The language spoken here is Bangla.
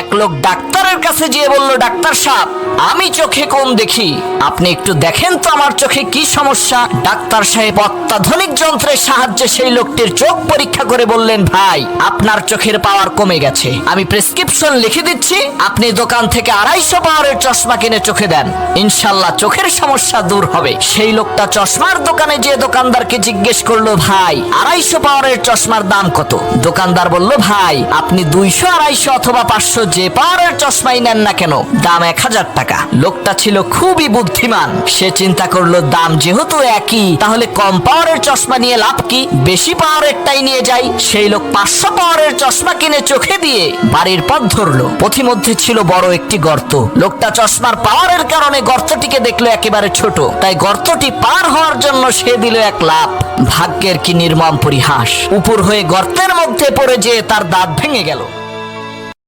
এক লোক ডাক্তারের কাছে গিয়ে বলল, ডাক্তার সাহেব, আমি চোখে কম দেখি? আপনি একটু দেখেন তো আমার চোখে কি সমস্যা? ডাক্তার সাহেব অত্যাধুনিক যন্ত্রের সাহায্যে সেই লোকটির চোখ পরীক্ষা করে বললেন, ভাই, আপনার চোখের পাওয়ার কমে গেছে। আমি প্রেসক্রিপশন লিখে দিচ্ছি। আপনি দোকান থেকে আড়াইশো পাওয়ারের চশমা কিনে চোখে দেন। ইনশাল্লাহ চোখের সমস্যা দূর হবে। সেই লোকটা চশমার দোকানে যে দোকানদারকে জিজ্ঞেস করল, ভাই, আড়াইশো পাওয়ারের চশমার দাম কত? দোকানদার বলল, ভাই, আপনি দুইশো, আড়াইশো অথবা পাঁচশো যে পাওয়ারের চশমাই নেন না কেন, দাম এক হাজার টাকা। লোকটা ছিল খুবই বুদ্ধিমান। সে চিন্তা করল, দাম যেহেতু একই, তাহলে কম পাওয়ারের চশমা নিয়ে লাভ কি? বেশি পাওয়ারেরটাই নিয়ে যাই। সেই লোক পাঁচশো পাওয়ারের চশমা কিনে চোখে দিয়ে বাড়ির পথ ধরলো। পথিমধ্যে ছিল বড় একটি গর্ত। লোকটা চশমার পাওয়ারের কারণে গর্তটিকে দেখল একেবারে ছোট। তাই গর্তটি পার হওয়ার জন্য সে দিল এক লাভ ভাগ্যের কি নির্মম পরিহাস। উপর হয়ে গর্তের মধ্যে পড়ে যেয়ে তার দাঁত ভেঙে গেল।